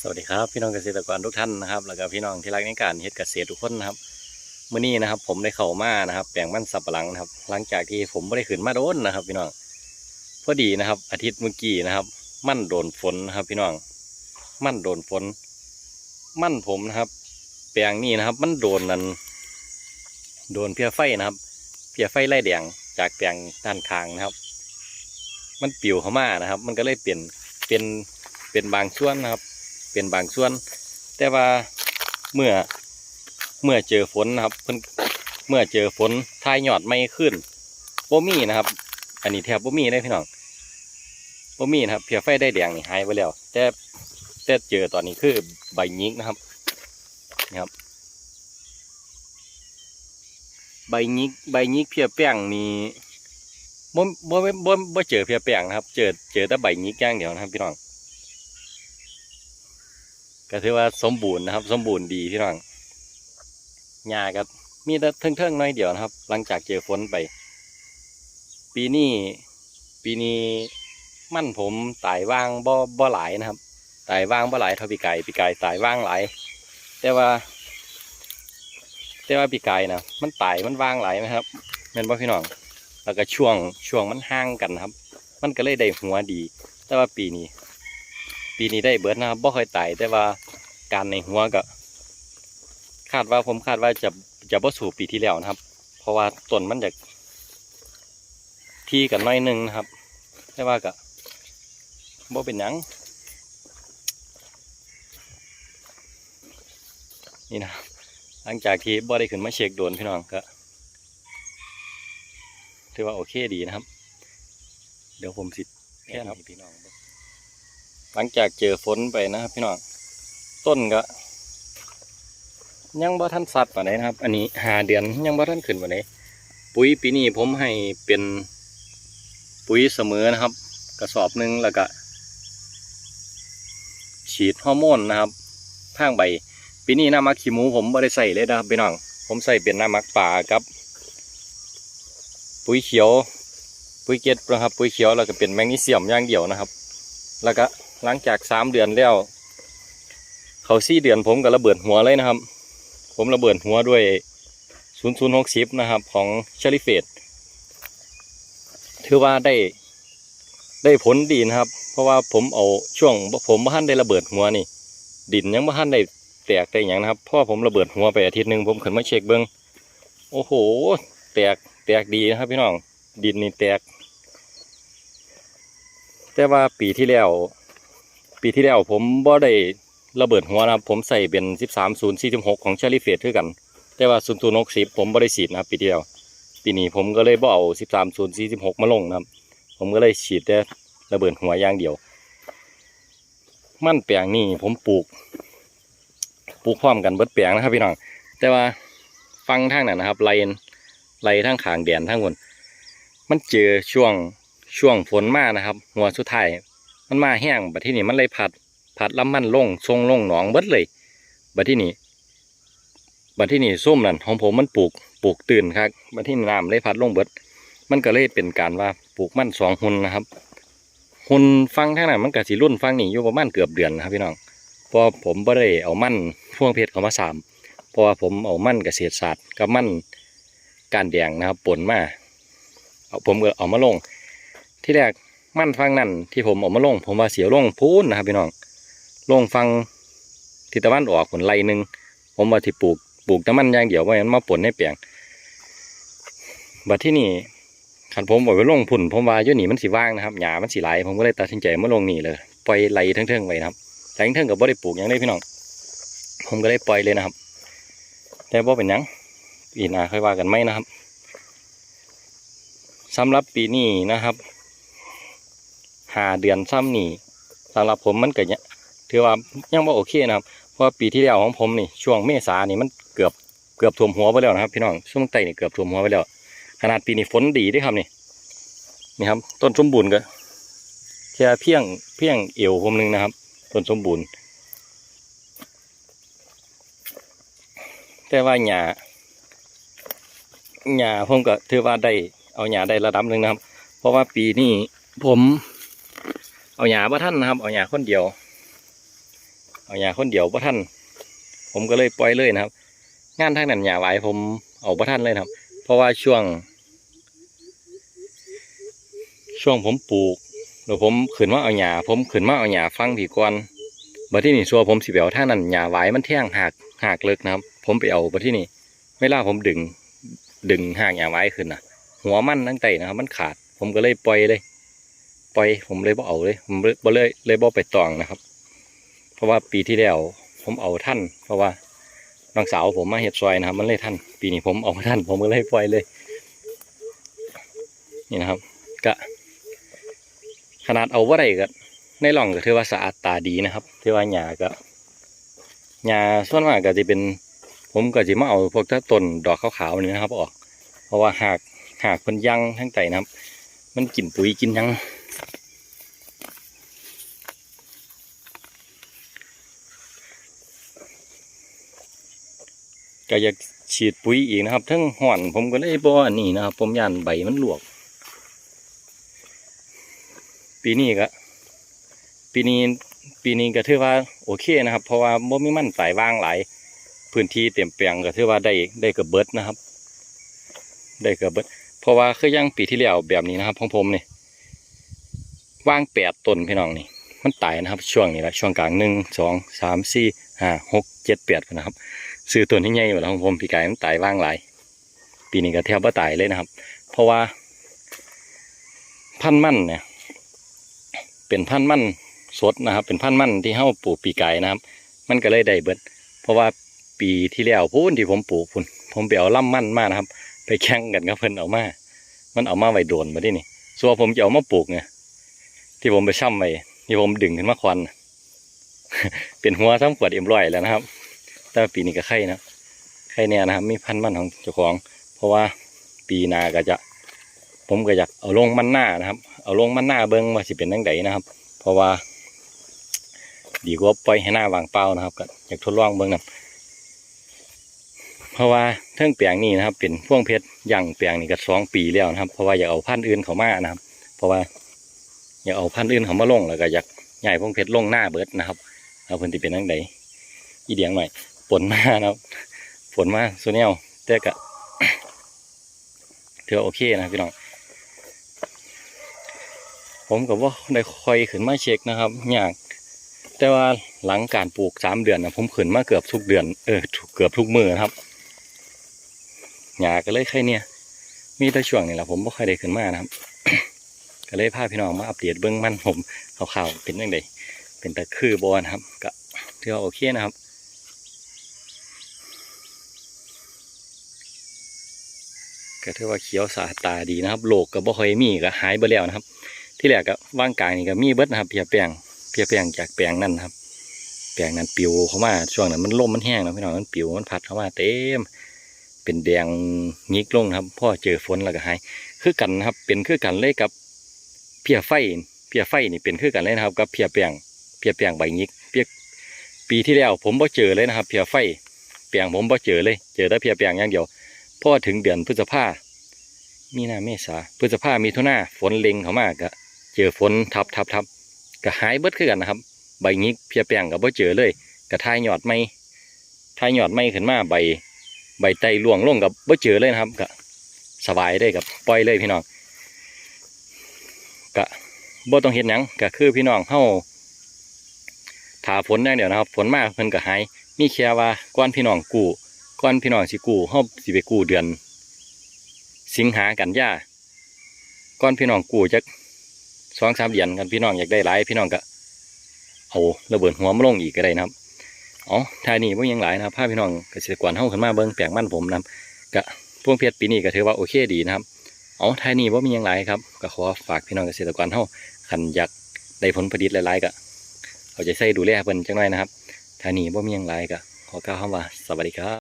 สวัสดีครับพี่น้องเกษตรกรทุกท่านนะครับ แล้วก็พี่น้องที่รักในการเฮ็ดเกษตรทุกคนนะครับมื้อนี้นะครับ ผมได้เข้ามานะครับ แปลงมันสับปะหลังนะครับ หลังจากที่ผมไม่ได้ขึ้นมาโดนนะครับ พี่น้องพอดีนะครับ อาทิตย์เมื่อกี้นะครับ มันโดนฝนนะครับ พี่น้อง มันโดนฝน มันผมนะครับ แปลงนี้นะครับ มันโดนนั้นโดนเพียไฟนะครับ เพียไฟไล่แดงจากแปลงด้านข้างนะครับ มันปิวเข้ามานะครับ มันก็เลยเปลี่ยนเป็นเป็นบางส่วนนะครับ เป็นบางส่วน แต่ว่าเมื่อเมื่อเจอฝนนะครับเพิ่นเมื่อเจอฝนทายยอดไม่ขึ้นบ่มีนะครับ อันนี้แทบบ่มีเลยพี่น้องบ่มีนะครับเพียไฟได้แดงนี่หายไปแล้ว แต่แต่เจอตอนนี้คือใบยิกนะครับนะครับ ใบยิกใบยิกเพียแป้งนี่บ่บ่บ่บ่บ่เจอเพียแป้งนะครับ เจอเจอแต่ใบยิกอย่างเดียวนะครับพี่น้อง ก็ถือว่าสมบูรณ์นะครับ สมบูรณ์ดีพี่น้องหญ้าก็มีแต่เทิงๆน้อยเดียวนะครับ หลังจากเจอฝนไป ปีนี้ปีนี้มั่นผมตายว่างบ่บ่หลายนะครับ ตายว่างบ่หลายเท่าปีไก่ปีไก่ตายว่างหลายแต่ว่า แต่ว่าปีไก่นะมันตายมันว่างหลายนะครับแม่นบ่พี่น้องแล้วก็ช่วงช่วงมันห่างกันนะครับ มันก็เลยได้หัวดี แต่ว่าปีนี้ ปีนี้ได้เบิดนะครับบ่ค่อยไตายแต่ว่าการในหัวก็ คาดว่าผมคาดว่าจะจะบ่สู่ปีที่แล้วนะครับ เพราะว่าต้นมันจะที่กันน้อยหนึงนะครับแต่ว่าก็บ่เป็นหยังนี่นะหลังจากที่บ่ได้ขึ้นมาเช็คโดนพี่น้องก็ถือว่าโอเคดีนะครับ เดี๋ยวผมสิแค่นะครับพี่น้อง หลังจากเจอฝนไปนะครับพี่น้องต้นก็ ยังบ่ทันสัตว์ปานใดนะครับ อันนี้หาเดือนยังบ่ทันขึ้นปานใดปุ๋ยปีนี้ผมให้เป็นปุ๋ยเสมอนะครับ กระสอบหนึ่งแล้วก็ฉีดฮอร์โมนนะครับทางใบปีนี้น้ำมักขี้หมูผมบ่ได้ใส่เลยนะครับพี่น้องผมใส่เป็นน้ำมักป่ากับ ปุ๋ยเขียว ปุ๋ยเกล็ดนะครับ ปุ๋ยเขียวแล้วก็เป็นแมกนีเซียมอย่างเดียวนะครับ แล้วก็ หลังจากสามเดือนแล้ว เขาสี่เดือนผมก็ระเบิดหัวเลยนะครับ ผมระเบิดหัวด้วยศูนย์ศนย์หกสิบนะครับ ของเชลิเฟตถือว่าได้ได้ผลดีนะครับ เพราะว่าผมเอาช่วงผมบ้านได้ระเบิดหัวนี่ ดินยังบ้านได้แตกได้อย่างนะครับเพราะว่าผมระเบิดหัวไปอาทิตย์หนึ่งผมขึ้นมาเช็คเบิ้งโอ้โห แตกแตกดีนะครับ พี่น้องดินนี่แตก แต่ว่าปีที่แล้ว ปีที่แล้วผมบ่ได้ระเบิดหัวนะครับ ผมใส่เป็นสิบสามศูนย์สี่สิบหกของเชอรี่เฟสคือกัน แต่ว่าศูนย์ศูนกสิบผมบ่ได้ฉีดนะครับปีที่แล้วปีนี้ผมก็เลยบ่เอาสิบสามศูนย์สี่สิบหกมาลงนะครับ ผมก็เลยฉีดแต่ระเบิดหัวอย่างเดียว มันแปลงนี่ผมปลูก ปลูกพร้อมกันเบิดแปลงนะครับพี่น้องแต่ว่าฟังทางนั้นนะครับไล่ไล่ทางขางแดนทางบนมันเจอช่วงช่วงฝนมากนะครับ หัวสุดท้าย มันมาแห้งบัดที่นี่มันเลยพัดพัดลำมันลงทรงลงหนองเบิดเลยบัดที่นี่บัดที่นี่ส้มนั่นของผมมันปลูกปลูกตื่นครับบัดที่นี่น้ำเลยพัดลงเบิด มันก็เลยเป็นการว่าปลูกมันสองหุนนะครับหุนฟังทางนั้นมันก็สิรุ่นฟังนี่อยู่ประมาณเกือบเดือนนะครับพี่น้องเพราะผมบ่ได้เอามันพ่วงเพชรเขามาสามเพราะว่าผมเอามันเกษตรศาสตร์กับมันการแดงนะครับปนมาเอาผมก็เอามาลงที่แรก มั่นฟังนั่นที่ผมออกมาลง ผมว่าเสียวลงพูนนะครับพี่น้องลงฟังทิศตะวันออกผลไรหนึ่งผมว่าที่ปลูกปลูกแต่มันอย่างเดียวว่ามันมาปนในแปลงบัดที่นี่ขันผมบอกว่าลงพุ่นผมว่ายู่นี่มันสีว่างนะครับหญ้ามันสีไหลผมก็เลยตัดสินใจมาลงนี่เลยปล่อยไหลเทิงๆไว้นะครับไหลเทิงๆกับบ่ได้ปลูกยังได้พี่น้องผมก็เลยปล่อยเลยนะครับ แต่บ่เป็นยังปีน้าค่อยว่ากันไหมนะครับสำหรับปีนี้นะครับ หาเดือนซ้ำนี่สำหรับผมมันเก็เนี่ยถือว่ายังว่าโอเคนะครับเพราะปีที่แล้วของผมนี่ช่วงเมษานี่มันเกือบเกือบท่วมหัวไปแล้วนะครับ พี่น้องช่วงใต้นี่เกือบท่วมหัวไปแล้ว ขนาดปีนี้ฝนดีด้วยครับนี่นี่ครับ ต้นสมบูรณ์ก็แค่เพียงเพียงเอวผมหนึงนะครับ ต้นสมบูรณ์แต่ว่าหญ้าหญ้าผมก็ถือว่าได้เอาหญ้าได้ระดับหนึ่งนะครับ เพราะว่าปีนี้ผม เอาหยาบ่ท่านนะครับ เอาหยาคนเดียว เอาหญ้าคนเดียวบ่ทันผมก็เลยปล่อยเลยนะครับ งานทางนั้นหญ้าหวผมเอาบ่ทันเลยนะครับ เพราะว่าช่วง ช่วงผมปลูกเดี๋ยวผมขึ้นมาเอาหญ้าผมขึ้นมาเอาหญ้าฟังผีก่อนบัดที่นี่ชัวผมสิเอาทานั้นหญ้าหวมันแท่งหักหักเลิกนะครับ ผมไปเอาบัดที่นี่เวลาผมดึง ดึงหางหญ้าหวขึ้นนะหัวมันตั้งแต่นะครับ มันขาด ผมก็เลยปล่อยเลย ปล่อยผมเลยบ่เอาเลยผมเลยบ่เลยเลยบ่ไปตองนะครับ เพราะว่าปีที่แล้วผมเอาท่าน เพราะว่าน้องสาวผมมาเฮ็ดซอยนะครับ มันเลยท่าน ปีนี้ผมเอาท่าน ผมก็เลยปล่อยเลย นี่นะครับ ก็ ขนาดเอาว่าไรก็ในร่องก็ถือว่าสะอาดตาดีนะครับถือว่าหญ้าก็หญ้าส่วนมากก็จะเป็น ผมก็จะมาเอาพวกต้นดอกขาวๆนี่นะครับ ออก เพราะว่าหากหากเพิ่นยังทั้งไตนะครับ มันกินปุ๋ยกินยัง ก็อยากฉีดปุ๋ยอีกนะครับ ทั้งห่อนผมก็เลยบ่อนนี้นะครับ ผมยันใบมันหลวก ปีนี้ก็ปีนี้ปีนี้ก็ถือว่าโอเคนะครับ เพราะว่าบ่มีมันสายว่างหลายพื้นที่เต็มแปลงก็ถือว่าได้ได้เกือบเบิดนะครับ ได้เกือบเบิดเพราะว่าคือยังปีที่แล้วแบบนี้นะครับของผมนี่ว่างแปดต้นพี่น้องนี่ มันตายนะครับ ช่วงนี้แหละช่วงกลางหนึ่งสองสามสี่ห้าหกเจ็ดแปดนะครับ ซื้อตัวที่ใหญ่อยู่แล้วของผมปีกายมันตายว่างหลาย ปีนี้ก็แทบว่าตายเลยนะครับ เพราะว่า พันมั่นเนี่ย เป็นพันมั่นสดนะครับ เป็นพันมั่นที่เฮาปลูกปีกายนะครับ มันก็เลยได้เบิด เพราะว่าปีที่แล้วพูนที่ผมปลูกพุ่นผมไปเอาล่ำมั่นมานะครับ ไปแข่งกันกับเพิ่นเอามา มันเอามาไว้โดนมาดินี่ส่วนผมจะเอามาปลูกเนี่ยที่ผมไปช่ำไว้ที่ผมดึงขึ้นมาควันเป็นหัวซ้ำขวดเอ็มร้อยแล้วนะครับ แต่ว่าปีนี้ก็ไข่นะไข่เนี่ยนะครับมีพันธุ์มันของเจ้าของ เพราะว่าปีนาก็จะ ผมก็อยากเอาลงมันหน้านะครับ เอาลงมันหน้าเบิ้งว่าสิเป็นยังไงนะครับ เพราะว่า ดีกว่าปล่อยให้หน้าวางเปล่านะครับก็อยากทดลองเบิ้งนะเพราะว่าเทิงแปลงนี้นะครับ เป็นพ่วงเพชรย่างแปลงนี่ก็สองปีแล้วนะครับ เพราะว่าอยากเอาพันธุ์อื่นเขามานะครับ เพราะว่าอยากเอาพันธุ์อื่นเขามาลงแล้วก็อยากใหญ่พ่วงเพชรลงหน้าเบิดนะครับเอาเพิ่นที่เป็นยังไงอีเดียงหน่อย ฝนมานะครับ ฝนมาส่วนแนวแต่ก็ถือโอเคนะพี่น้อง ผมกับว่าได้คอยขึ้นมาเช็คนะครับยากแต่ว่าหลังการปลูกสามเดือนนะผมขึ้นมาเกือบทุกเดือนเออเกือบทุกมือนะครับหยาก็เลยแค่เนี่ย มีแต่ช่วงนี่แหละผมไม่ค่อยได้ขึ้นมานะครับ ก็เลยพาพี่น้องมาอัปเดตเบื้องมันผมข่าวๆเป็นยังไงเป็นตะคือบอนะครับ ก็ถือว่าโอเคนะครับ ก็ถือว่าเขียวสะอาดตาดีนะครับโลกก็บ่ค่อยมีก็หายไปแล้วนะครับ ที่แรกก็ว่างกลางนี่ก็มีเบิดนะครับเพียแปลงเพียแปลงจากแปลงนั่นครับ แปลงนั้นปิวเข้ามาช่วงนั้นมันลมมันแห้งนะพี่น้องมันปิวมันพัดเข้ามาเต็มเป็นแดงงิกลงครับพ่อเจอฝนแล้วก็หายคือกันนะครับ เป็นคือกันเลยกับเพียไฟเพียไฟนี่เป็นคือกันเลยนะครับกับเพียแปลงเพียแปลงใบงิกเพียปีที่แล้วผมบ่เจอเลยนะครับ เพียไฟแปลงผมบ่เจอเลย เจอแต่เพียแปลงอย่างเดียวพอถึงเดือนพฤษภา มีนาเมษาพฤษภามีทุนาฝนเล็งเขามาก็เจอฝนทับทับทับก็หายเบิดคือกันนะครับ ใบงิกเพียแปลงก็บ่เจอเลยก็ทายยอดไม่ทายยอดไม่ขึ้นมาใบ ใบไตร่วงลงกับบ่เจอเลยนะครับก็สบายได้กับปล่อยเลยพี่น้องก็บ่ต้องเห็นหยังก็คือพี่น้องเฮาถาฝนอย่างเดี๋ยวนะครับฝนมากเพิ่นก็หายมีแค่ว่าก่อนพี่น้องกู้ก่อนพี่น้องสิกู้เฮาสิไปกู้เดือน สิงหากันยาก่อนพี่น้องกู้จักสองสามเดือนกันพี่น้องอยากได้หลายพี่น้องก็เอาระเบิดหัวมาลงอีกก็ได้นะครับอ๋อทายนี่พวกยังหลายนะครับภาพพี่น้องเกษตรกรเฮาขึ้นมาเบิ่งแปลงมันผมนะครับกะพวงเพชรปีนี้ก็ถือว่าโอเคดีนะครับอ๋อทายนี่ว่ามียังหลายครับก็ขอฝากพี่น้องเกษตรกรเฮาขันอยากได้ผลผลิตหลายๆก็เอาใจใส่ดูแลเพิ่นจังหน่อยนะครับทายนี่ว่ามียังหลายก็ขอกล่าวคำว่าสวัสดีครับ